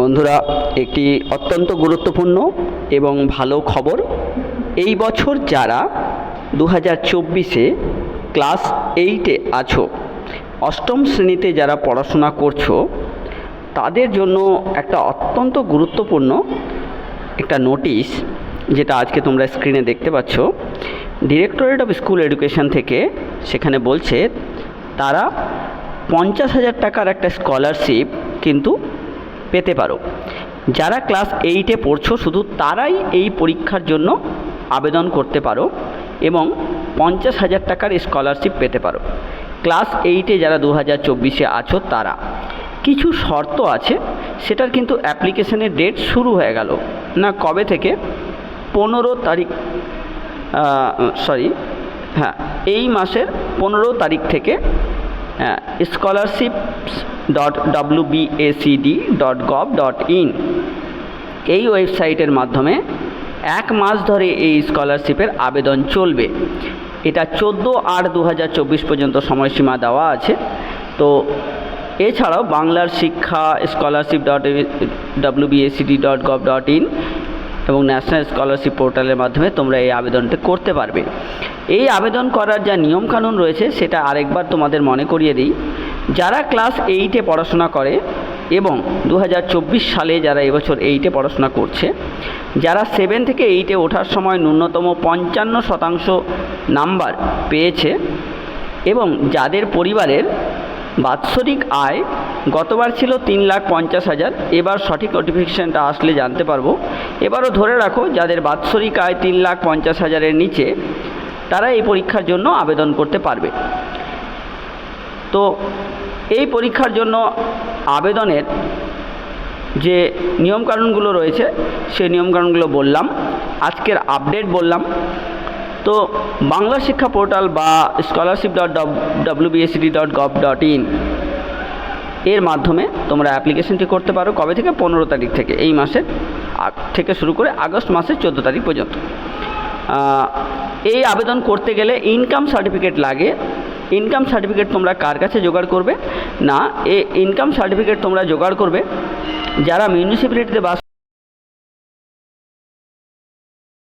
বন্ধুরা, একটি অত্যন্ত গুরুত্বপূর্ণ এবং ভালো খবর। এই বছর যারা দু হাজার চব্বিশে ক্লাস এইটে আছো, অষ্টম শ্রেণীতে যারা পড়াশোনা করছ, তাদের জন্য একটা অত্যন্ত গুরুত্বপূর্ণ একটা নোটিশ, যেটা আজকে তোমরা স্ক্রিনে দেখতে পাচ্ছ। ডিরেক্টরেট অফ স্কুল এডুকেশন থেকে সেখানে বলছে, তারা পঞ্চাশ হাজার টাকার একটা স্কলারশিপ কিন্তু পেতে পারো। যারা ক্লাস এইটে পড়ছো, শুধু তারাই এই পরীক্ষার জন্য আবেদন করতে পারো এবং পঞ্চাশ হাজার টাকার স্কলারশিপ পেতে পারো। ক্লাস এইটে যারা দু হাজার চব্বিশে আছো, তারা। কিছু শর্ত আছে, সেটার কিন্তু অ্যাপ্লিকেশনের ডেট শুরু হয়ে গেল। না, কবে থেকে? পনেরো তারিখ সরি হ্যাঁ এই মাসের পনেরো তারিখ থেকে scholarship dot W BACD dot gov dot in এই ওয়েবসাইটের মাধ্যমে এক মাস ধরে এই স্কলারশিপের আবেদন চলবে। এটা চোদ্দ আট দু পর্যন্ত সময়সীমা দেওয়া আছে। তো এছাড়াও বাংলার Shiksha scholarship dot WBACD dot gov dot in এবং ন্যাশনাল স্কলারশিপ পোর্টালের মাধ্যমে তোমরা এই আবেদনটা করতে পারবে। এই আবেদন করার যা নিয়মকানুন রয়েছে, সেটা আরেকবার তোমাদের মনে করিয়ে দিই। যারা ক্লাস এইটে পড়াশোনা করে এবং দু হাজার চব্বিশ সালে যারা এবছর এইটে পড়াশোনা করছে, যারা সেভেন থেকে এইটে ওঠার সময় ন্যূনতম পঞ্চান্ন শতাংশ নাম্বার পেয়েছে এবং যাদের পরিবারের বাৎসরিক আয় গতবার ছিল তিন লাখ পঞ্চাশ হাজার। এবার সঠিক নোটিফিকেশানটা আসলে জানতে পারব। এবারও ধরে রাখো, যাদের বাৎসরিক আয় তিন লাখ পঞ্চাশ হাজারের নিচে, তারা এই পরীক্ষার জন্য আবেদন করতে পারবে। তো এই পরীক্ষার জন্য আবেদনের যে নিয়মকানুনগুলো রয়েছে, সেই নিয়মকানুনগুলো বললাম। আজকের আপডেট বললাম। তো বাংলা শিক্ষা পোর্টাল বা scholarship dot WBACD dot gov dot in এর মাধ্যমে তোমরা অ্যাপ্লিকেশনটি করতে পারো কবে থেকে? পনেরো তারিখ থেকে, এই মাসের থেকে শুরু করে আগস্ট মাসের চোদ্দ তারিখ পর্যন্ত। এই আবেদন করতে গেলে ইনকাম সার্টিফিকেট লাগে। ইনকাম সার্টিফিকেট তোমরা কার কাছে জোগাড় করবে? না, এ ইনকাম সার্টিফিকেট তোমরা জোগাড় করবে যারা মিউনিসিপ্যালিটিতে বাস